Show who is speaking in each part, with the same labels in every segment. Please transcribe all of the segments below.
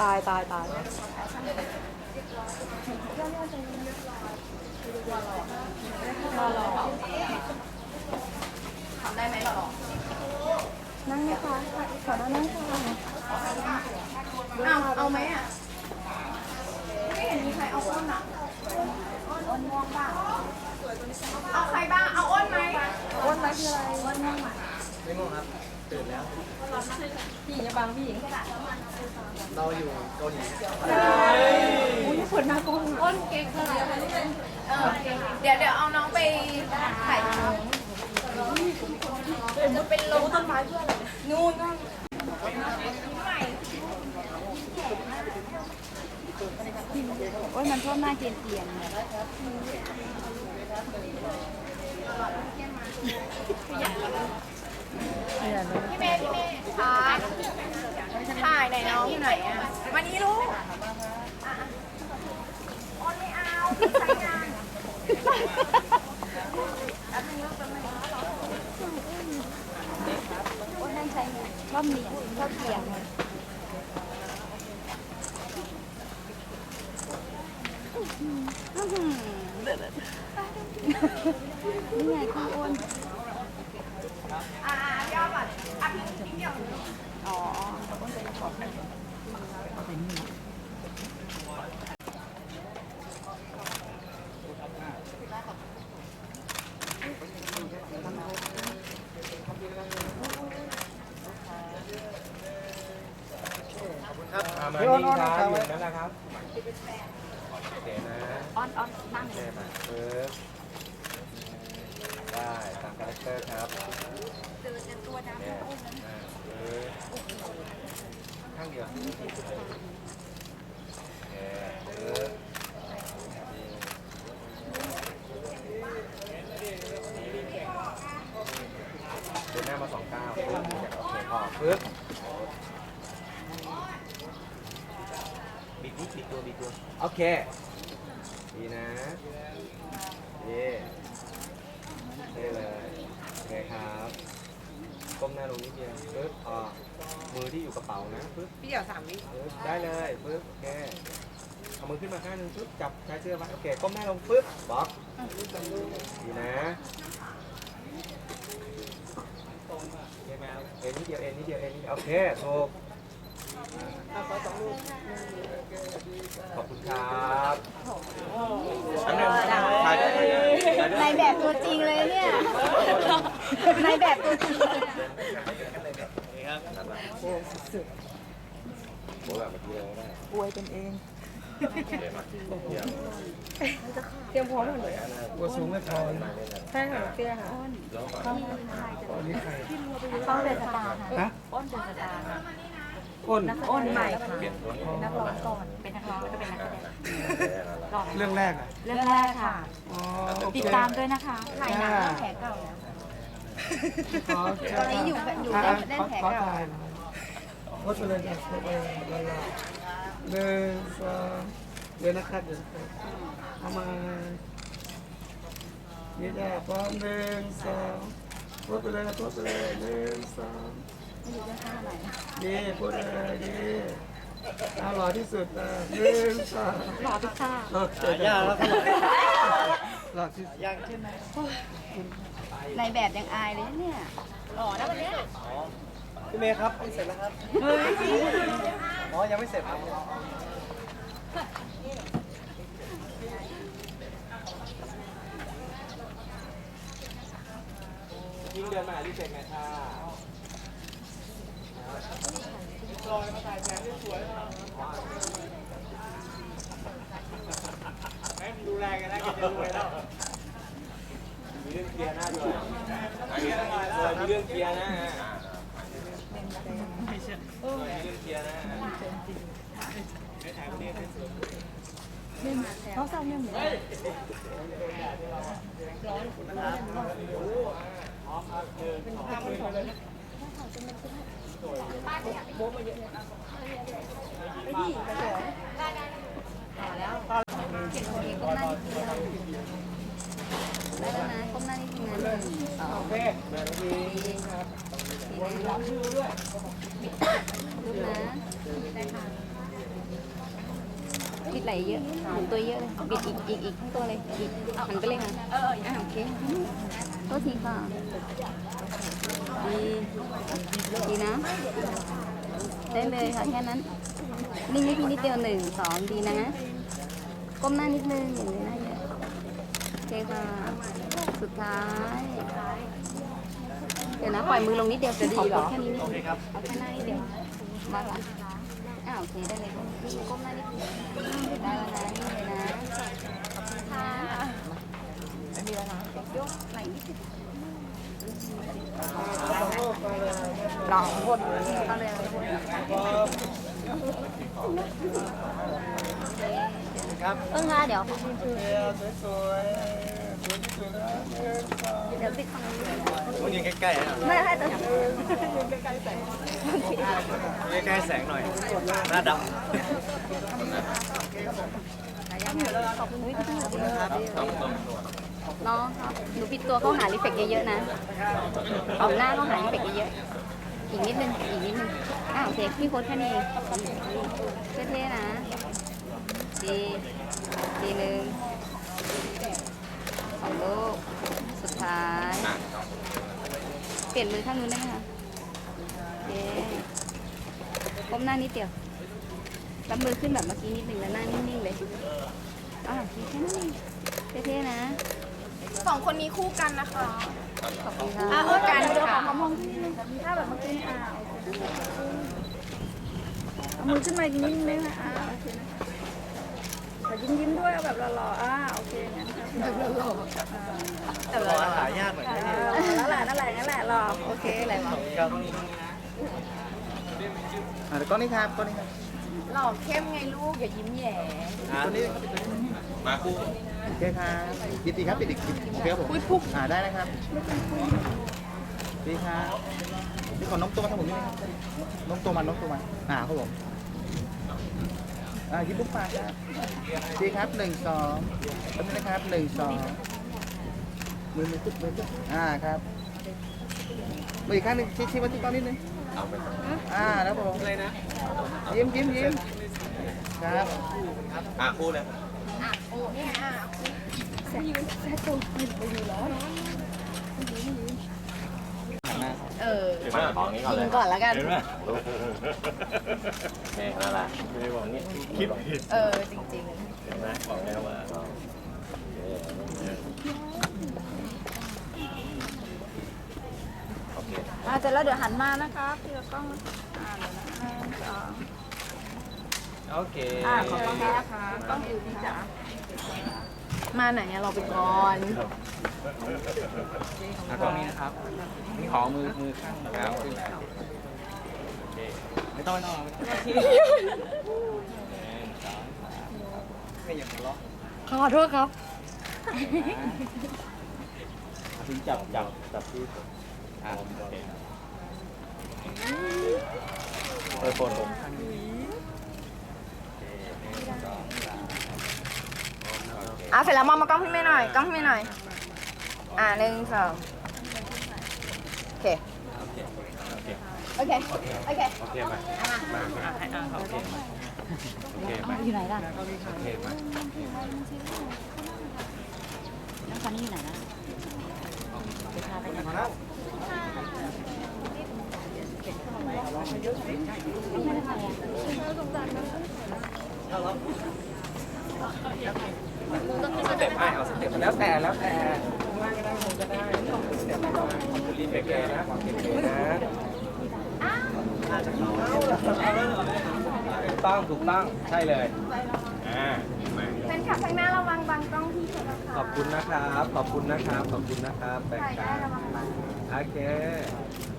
Speaker 1: ตายตายตาย
Speaker 2: ทำได้ไหมหรอ
Speaker 1: นั่งนะคะขอนั่งนั่งค่ะ
Speaker 2: เอาเอาไหมอะ ไม่เห็นมีใครเอาอ้นอะอ้นม่วงบ้างเอาใครบ้าง เอาอ้นไหม
Speaker 1: อ้วนไหมคืออะไรอ้วน
Speaker 3: ไม่ง่วงครับ ตื่นแล้ว
Speaker 1: พี่หญิงอย่าบังพี่หญิง
Speaker 3: เราอยู่เกาหลี
Speaker 1: อุ้ยเปิดหน้ากล้อง
Speaker 2: อ้นเก่งขนาดนั้นเออเดี๋ยวเดี๋ยวเอาน้องไปถ่ายรูปจะเป็นลมต้นไม้เพื่ออะไรนู่นก็
Speaker 1: โอ้ยมันชอบหน้าเกรียนเกียนเนี่ย
Speaker 2: พี่เมย์พี่เมย์ถ่ายถ่ายไหนน้องอยู่ไหนอะวันนี้ลูกอะอ้นไม่เอาใช้งาน
Speaker 1: โอ้ยนั่งใช้ชอบเหนียงชอบเกียงนี่ไงคุณอ้น
Speaker 2: อ่าย่อก่อนอะพี่พี่เดียว
Speaker 1: อ๋ออ้วนเป็นขอบเป็น
Speaker 3: ครับ
Speaker 4: มานี่ครับอยู่นั่นแหละครับโอเคนะ
Speaker 1: อ้อนอ้อนนั่ง
Speaker 4: โอเคมาปึ๊บได้ตามคาแรคเตอร์ครับ เจอกันตัวน้ำปึ๊บข้นางเดียวเดินหน้ามาสองเก้าโอเคพอปึ๊บบิดนิดบิดตัวบิดตัว โอเค ดีนะเย่ได้เลยโอเคครับก้มหน้าลงนิดเดียวปึ๊บพอ มือที่อยู่กระเป๋านะปึ๊บ
Speaker 2: พี่เดียวสามวิ
Speaker 4: ปึ๊บได้เลยปึ๊บโอเคเอามือขึ้นมาข้างหนึงปึ๊บจับชายเสื้อไว้โอเคก้มหน้าลงปึ๊บบล็อกดีนะโอเคไหมเอ็นนิดเดียวเอ็นนิดเดียวเอ็นนิดเดียวโอเคถูกขอบคุณครับอันนั้นถ่ายได้ไหมถ่ายได้
Speaker 1: ในแบบตัวจริงเลยเนี่ย ในแบบตัวจริง
Speaker 4: โอ้สุดโอ้แบบเมื่อกี้เราได้
Speaker 1: อวยเป็นเอง
Speaker 4: เดี๋ยวมาเดี๋ยว
Speaker 1: เตรียมพร้อมหมดเลย
Speaker 3: ตัวสูงไม่พอ
Speaker 1: ใช่ค่ะเตี้ยค่ะ
Speaker 3: อันนี้ใคร
Speaker 1: เข้าเดอะสตาร์
Speaker 3: ฮะ
Speaker 1: ค่ะอ้นเดอะสตาร์ค่ะ
Speaker 3: อ้น
Speaker 1: อ้นใหม่ค่ะ
Speaker 4: เปลี่ยนตัว
Speaker 1: เป็นนักร้องก่อนเป็นนักร้องแล้วก็เป็นนักแสดงก่อน
Speaker 3: เรื่องแรกอะ
Speaker 1: เรื่องแรกค่ะ
Speaker 3: อ๋อโอเค
Speaker 1: ติดตามด้วยนะคะถ่ายหนังเรื่องแผลเก่าแล้ว
Speaker 3: ขอ
Speaker 1: ตอนนี้อยู่อยู่
Speaker 3: อะ
Speaker 1: เล่นแผล
Speaker 3: ขอ
Speaker 1: เก่า
Speaker 3: ถ่ายหน่อยโพสต์ไปเลยจ้ะโพสต์ไปเลยเลยหนึ่งสองเลยนะครับเดี๋ยวนะครับเอามานี่ได้พร้อมหนึ่งสองโพสต์ไปเลยโพสต์ไปเลยหนึ่งสอง
Speaker 1: ไม่รู้จะท่
Speaker 3: พูดเลยดีเอาหล่อที่สุดนะหนึ่งสอง
Speaker 1: รอทุกท่า
Speaker 3: โอเคยากแล้วหล่อที่สุดยากใช่ไหม
Speaker 1: ในแบบยังอายเลยเนี่ยหล่อนะวันนี้
Speaker 3: พี่เมย์ครับเสร็จแล้วครับอ๋อยังไม่เสร็จครับยิงเดินมารีเซ็ตไงค่ะดูแลกันแล้วกันจะรวยแล้ว มีเรื่องเคลียร์หน้าด้วยมีเรื่องเคลียร์นะมีเรื่องเคลียร์นะ
Speaker 1: เขาใส่เนี่ยเหมือนเก็บคนเองก้มหน้านิดเดียวได้แล้วนะก้มหน้านิดเดียวนะ
Speaker 3: โอเคมาดีครับ
Speaker 1: รูปนะได้ค่ะ เยอะหมุนตัวเยอะเลยบิดอีกอีกอีกทั้งตัวเลยอีกหันไปเลยค่ะ
Speaker 2: เออ
Speaker 1: อ่าโอเคตัวทีค่ะดีดีนะ ได้เลยค่ะแค่นั้นนิ่งนิดนิดเดียวหนึ่งสองดีนะก้มหน้านิดนึงอย่างนี้หน้าเยอะโอเคค่ะสุดท้ายเดี๋ยวนะปล่อยมือลงนิดเดียวจะดีหรอแค่นี้นิดเดียวเอาแค่หน้านิดเดียวมาละอ่า โอเคได้เลยก้มหน้านิดเดียวได้แล้วนะนี่เลยนะขอบคุณค่ะดีแล้วนะยกไหล่นิดเดียว
Speaker 2: ลองพูด
Speaker 1: เอาเลยเอาเลย
Speaker 5: ครับ
Speaker 1: เอิ้งค่ะเดี๋ยว
Speaker 5: สวยส วยสวยที่สุดนะหนึ่งสอง
Speaker 1: เดี๋ยวติดฟังนี้
Speaker 5: ต้องยิงใกล้ๆนะ
Speaker 1: ไม่ให้แต่
Speaker 5: ยิงใกล้ๆแสงหน่อย หน้าดำ
Speaker 1: ขอบคุณพี่ที่มาดีน้องครับหนูปิดตัวเข้าหารีเฟกเยอะๆนะออกหน้าเข้าหารีเฟกเยอะๆ อีกนิดนึง อีกนิดนึงอ่าโอเคพี่โค้ดแค่นี้เองเท่ๆนะดีดีหนึ่ง สองลูกสุดท้าย เปลี่ยนมือข้างนู้นได้ไหมคะโอเคก้มหน้านิดเดียวรับมือขึ้นแบบเมื่อกี้นิดหนึ่งแล้วหน้านิ่งๆเลยอ่าโอเคแค่นั้นเองเท่ๆนะ
Speaker 2: สองคนนี้คู่กันนะคะ
Speaker 1: ขอบคุณค่ะ
Speaker 2: อะคู่กันค่ะ
Speaker 1: มองที่นึงถ้าแบบเมื่อกี้อ่าเอามือขึ้นมาอีกนิดนึงนะอ่าโอเคนะคะ แต่ยิ้มยิ้มๆด้วยเอาแบบหล่อๆอ่าโอเคงั้นแบบหล่อๆอ่า
Speaker 5: รอหายากหน่อยนะ
Speaker 1: นั่นแหละนั่นแหละนั่นแหละหล่อโอเคอะไรวะ
Speaker 5: ครับอ่าเดี๋ยวก้อนนี้ครับก้อนนี้ครับ
Speaker 2: หล่อเข้มไงลูกอย่ายิ้มแย่
Speaker 5: ตัวนี้มาคู่โอเคครับปิดอีกครับปิดอีกโอเคครับผมอ่าได้นะครับดีครับนี่ขอน้องตัวมาทางผมนิดนึงครับน้องตัวมันน้องตัวมันอ่าครับผม อ่ายิ้มลูกปากครับดีครับหนึ่งสองแป๊บนึงนะครับหนึ่งสองมือมือขึ้นมือขึ้นอ่าครับมืออีกข้างหนึ่งชี้ชี้มาที่ก้อนนิดนึงอ่าแล้วผมอะไรนะยิ้มยิ้มยิ้มครับ
Speaker 4: อะคู่เลย
Speaker 2: อะโอ้นี่ไงอะ เออ
Speaker 4: มาของนี้ก่อนเลย
Speaker 2: กินก่อนแล้วกัน
Speaker 4: เห็นไหมนี่นั่นแหละไม่ได้บอกงี้คิดผิด
Speaker 2: เออ จริง
Speaker 4: เห็นไหมบอกแล้วว่าโอเค
Speaker 1: อ่าเสร็จแล้วเดี๋ยวหันมานะคะพี่ละกล้องอ่าเดี๋ยวนะหนึ่งสอง
Speaker 4: โอเค
Speaker 1: อ่าขอบคุณนะคะกล้องอยู่ที่จ๋า
Speaker 2: ๆ มาไหนอะเราไปก่อน
Speaker 4: อะกล้องนี้นะครับ นี่ขอมือมือข้างครับขึ้นโอเคไม่ต้องไม่ต้องไม่ต้องหนึ่งสองสามครับไม่อย่าหัวเราะ
Speaker 2: ขอโทษครับ
Speaker 4: ถึงจับจับจับที่อ่าโอเคเปิดโปนผมข้างนี้โอเคหนึ่งสองสามโอเค
Speaker 2: อะเสร็จแล้วมองมากล้องพี่เมย์หน่อยกล้องพี่เมย์หน่อย อะหนึ่งสองโอเค
Speaker 4: โอเคโอเค
Speaker 2: โอเคโอเค
Speaker 4: โอเคมามามาให้อ่าโอเคมาโอเคมา
Speaker 1: อยู่ไหนล่ะ
Speaker 4: โอเคมา
Speaker 1: น้องฟันนี่อยู่ไหนล่ะ
Speaker 5: มาแล้ว
Speaker 4: สเต็ปให้เอาสเต็ปแล้วแต่แล้วแต่ข้างล่างก็ได้บนก็ได้สเต็ปให้ก่อนรีบเบรกเลยนะวางเบรกเลยนะถูกต้องถูกต้องใช่เลยอ่ามา
Speaker 2: แฟนคลับข้างหน้าระวังบังกล้องพี่เถอะนะคะ
Speaker 4: ขอบคุณนะครับขอบคุณนะครับขอบคุณนะครับแบ่ง
Speaker 2: ถ่าย
Speaker 4: กั
Speaker 2: ได้
Speaker 4: น
Speaker 2: ระวังบัง
Speaker 4: โอเค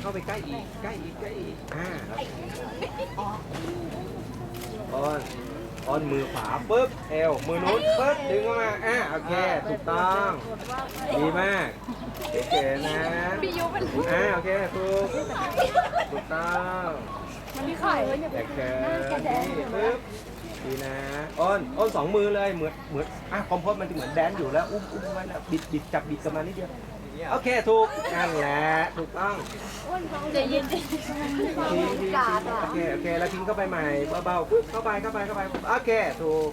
Speaker 4: เข้าไปใกล้อีกใกล้อีกใกล้อีกอ่าอ้อน อ้อนมือขวาปุ๊บเอวมือนู้นปุ๊บดึงเข้ามาอ่าโอเคถูกต้องดีมากเก๋ๆนะ
Speaker 2: พี่ยุเป็น
Speaker 4: อ่าโอเคถูกถูกต้อง
Speaker 2: มันมีไข่
Speaker 4: แข็งนี่ปึ๊บดีนะอ้นอ้นสองมือเลยเหมือนเหมือนอะคอมโพสมันจะเหมือนแดนอยู่แล้วอุ้มอุ้มมันแล้วบิดบิดจับบิดกันมานิดเดียวโอเคถูกนั่นแหละถูกต้อง
Speaker 2: ใจเย็น
Speaker 4: ทิ้ งทิ้งทิ้งโอเคโอเคแล้วทิ้งเข้าไปใหม่เบาๆปึ๊บเข้าไปเข้าไปเข้าไปโอเคถูก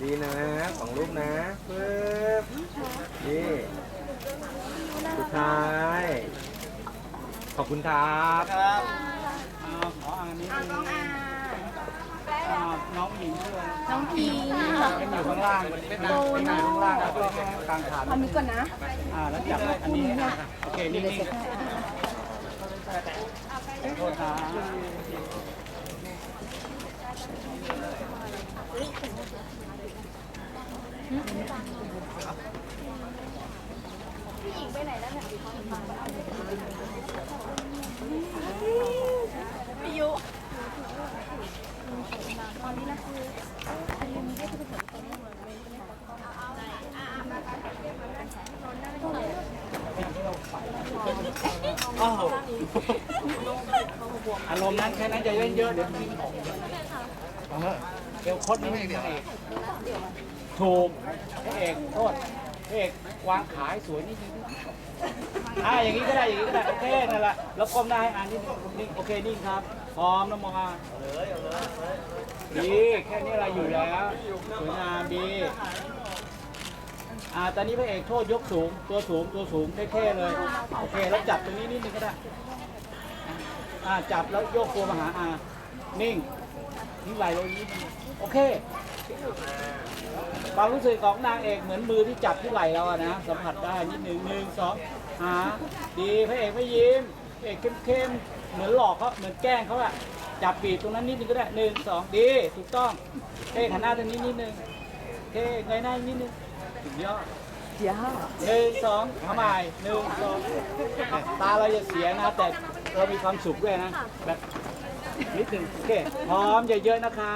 Speaker 4: ดีนะสองรูปนะปึ๊บดีสุดท้าย ขอบคุณครับ
Speaker 5: ครับเอาขออันนี้
Speaker 2: อะต้องอ่า
Speaker 5: อ่าน้องหญิงด้วย
Speaker 2: น้องพี
Speaker 5: เป็นอยู่ข้างล่างเป็นอยู่ข้างล่างแล้วก็กลางขา
Speaker 2: ทำนี้ก่อนนะ
Speaker 5: อ่าแล้วจับอันนี้ให้โอเคนิ่งๆ โทษครับ
Speaker 2: พี่ยุ
Speaker 5: อ้าวอ อารมณ์นั้นแค่นั้นจะเล่นเยอะเดี๋ยวมีออกเอาเถอะเอวคดนี่ไม่เอกถูกพระเอกโทษพระเอกวางขายสวยนิดนึงอ่าอย่างนี้ก็ได้อย่างนี้ก็ได้โอเคนั่นแหละแล้วก้มหน้าให้อ่านนิดนึงนิ่โอเคนิ่งครับพร้อมแล้วมองอะดีแค่นี้อะไรอยู่แล้วสวยงามดีอ่าตอนนี้พระเอกโทษยกสูงตัวสูงตัวสูงเท่ๆเลยโอเคแล้วจับตรงนี้นิดนึงก็ได้ อ่าจับแล้วโยกตัวมาหาอานิ่งนิ่งไหลลงนิดนึงโอเคความรู้สึกของนางเอกเหมือนมือที่จับที่ไหลเราอะนะสัมผัสได้นิดหนึ่งหนึ่งสองหาดีพระเอกไม่ยิ้มพระเอกเข้มๆเหมือนหลอกเขาเหมือนแกล้งเขาอะจับปีบตรงนั้นนิดนึงก็ได้หนึ่งสองดีถูกต้องเท่หันหน้าทางนี้นิดนึงเท่เงยหน้านิดนึงสุดยอด หนึ่งสองทำไมหนึ่งสองตาเราจะเสียนะ แต่เรามีความสุขด้วยนะ แบบนิดหนึ่งโอเคพร้อมเยอะๆนะคะ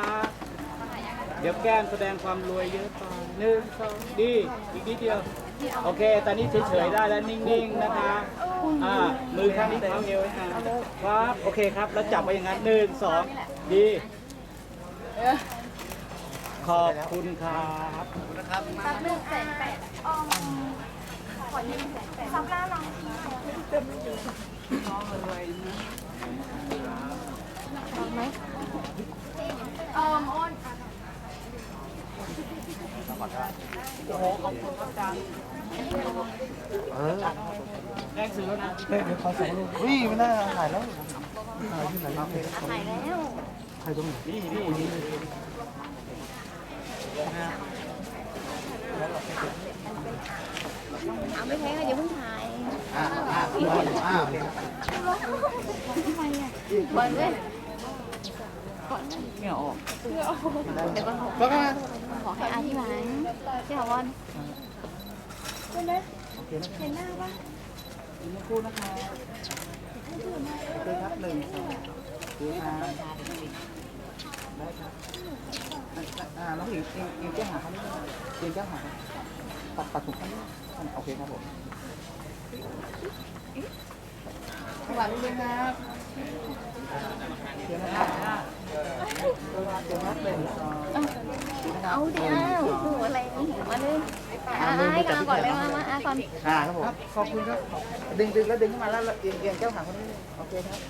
Speaker 5: เดี๋ยวแก้มแสดงความรวยเยอะไปหนึ่งสองดี อีกนิดเดียว โอเค ตอนนี้เฉยๆได้แล้วนิ่งๆนะคะ อ่า มือข้างนี้เท้าเอวให้อ่าครับ โอเคครับ แล้วจับไปอย่างนั้นหนึ่งสองดี ขอบคุณครับ
Speaker 2: สักหนึ่งแสนแปดออมขอยืมแสนแปดซับหน้าน้องพีออมอ้น
Speaker 5: แรงซื้อแล้วนะ
Speaker 3: เฮ้ยเดี๋ยวขอสองรูปวิ่ไม่น่าถ่ายแล้วถ่ายที่ไหนครับ
Speaker 1: ถ่ายแล้ว
Speaker 3: ถ่ายตรงไหน
Speaker 5: นี่นี่
Speaker 1: เอาไม่แพ้ก็อย่าเพิ่งถ่าย
Speaker 5: อ่าอ่าอ่า
Speaker 1: บอลด้วย
Speaker 5: เนี่ยออก
Speaker 1: เดี๋ยวก็
Speaker 5: แล้วก็
Speaker 1: ขอให้อาที่หลังที่ถาวร
Speaker 5: คู่นะคะโอเคครับหนึ่งสองดูครับได้ครับอ่า น้องหญิงเองเองแก้หาเขาไม่ได้เองแก้หาตัดตัดถูกเขาไม่ได้โอเคครับผมข้างหลังนิดนึงครับเดี๋ยวนะครับเดี๋ยวนับหนึ่งสอง
Speaker 1: เอาเดี๋ยวหูอะไรนี่มาเลยอาให้กลังก่อนเลยมามาอะก่อน
Speaker 5: อ่าครับผมขอบคุณครับ ดึงดึงแล้วดึงขึ้นมาแล้วเอียงเอียงแก้วหางคนนี้โอเคครับ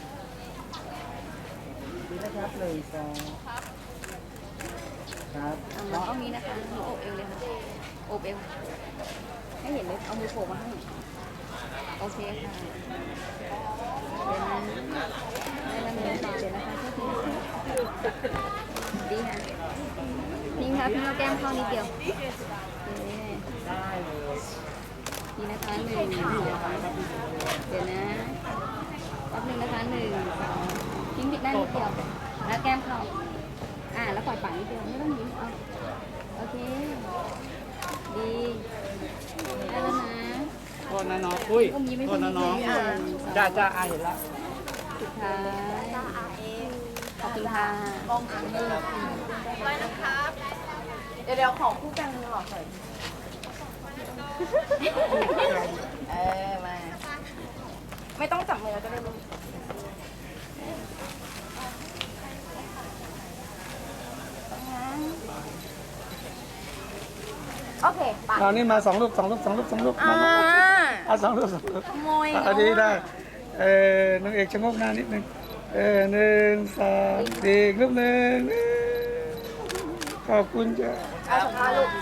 Speaker 5: ดีนะครับหนึ่งสอง ครับ
Speaker 1: เอาองเอานี้นะคะน้องโอบเอวเลยค่ะโอบเอวให้เห็นเลยเอามือโผล่มาให้โอเคค่ะเดี๋ยวนะได้แล้วเดี๋ยวนะคะโทษทีดีค่ะพิงค่ะพิงเอาแก้มเข้านิดเดียวโอเคนี่นะคะหนึ่งเดี๋ยวนะแป๊บนึงนะคะหนึ่งสองพิงปิดหน้านิดเดียวแล้วแก้มเข้าอ่า ปล่อยปากนิดเดียวไม่ต้องยิ้มเอาโอเค ดีได้แล้วนะ
Speaker 5: โทษนะน้องอุ้ย
Speaker 1: อุ้มยิ้มให้
Speaker 5: โทษ
Speaker 1: พี่
Speaker 5: นะน้อง
Speaker 1: นิดนึง
Speaker 5: จ้าจ้าอาเห็นแล้ว
Speaker 1: สุดท้ายขอบคุณค่ะ
Speaker 2: กองอ่างเงินอะไรนะครับ เดี๋ยวเดี๋ยวขอคู่กันหรอเสยเออมา ไม่ต้องจับมือก็ได้ลูก เคไป
Speaker 3: เอานี่มาสองรูปสองรูปสองรูปสองรูป
Speaker 2: อ่า
Speaker 3: เอาสองรูปสองรูป
Speaker 2: ขโมย
Speaker 3: เอาดีได้เออนางเอกชะโงกหน้านิดนึงเออหนึ่งสองดีอีกรูปหนึ่งขอบคุณจ้ะ
Speaker 2: เอาสัมภาษณ์ลูกนั่งพิงไปนั่งพัก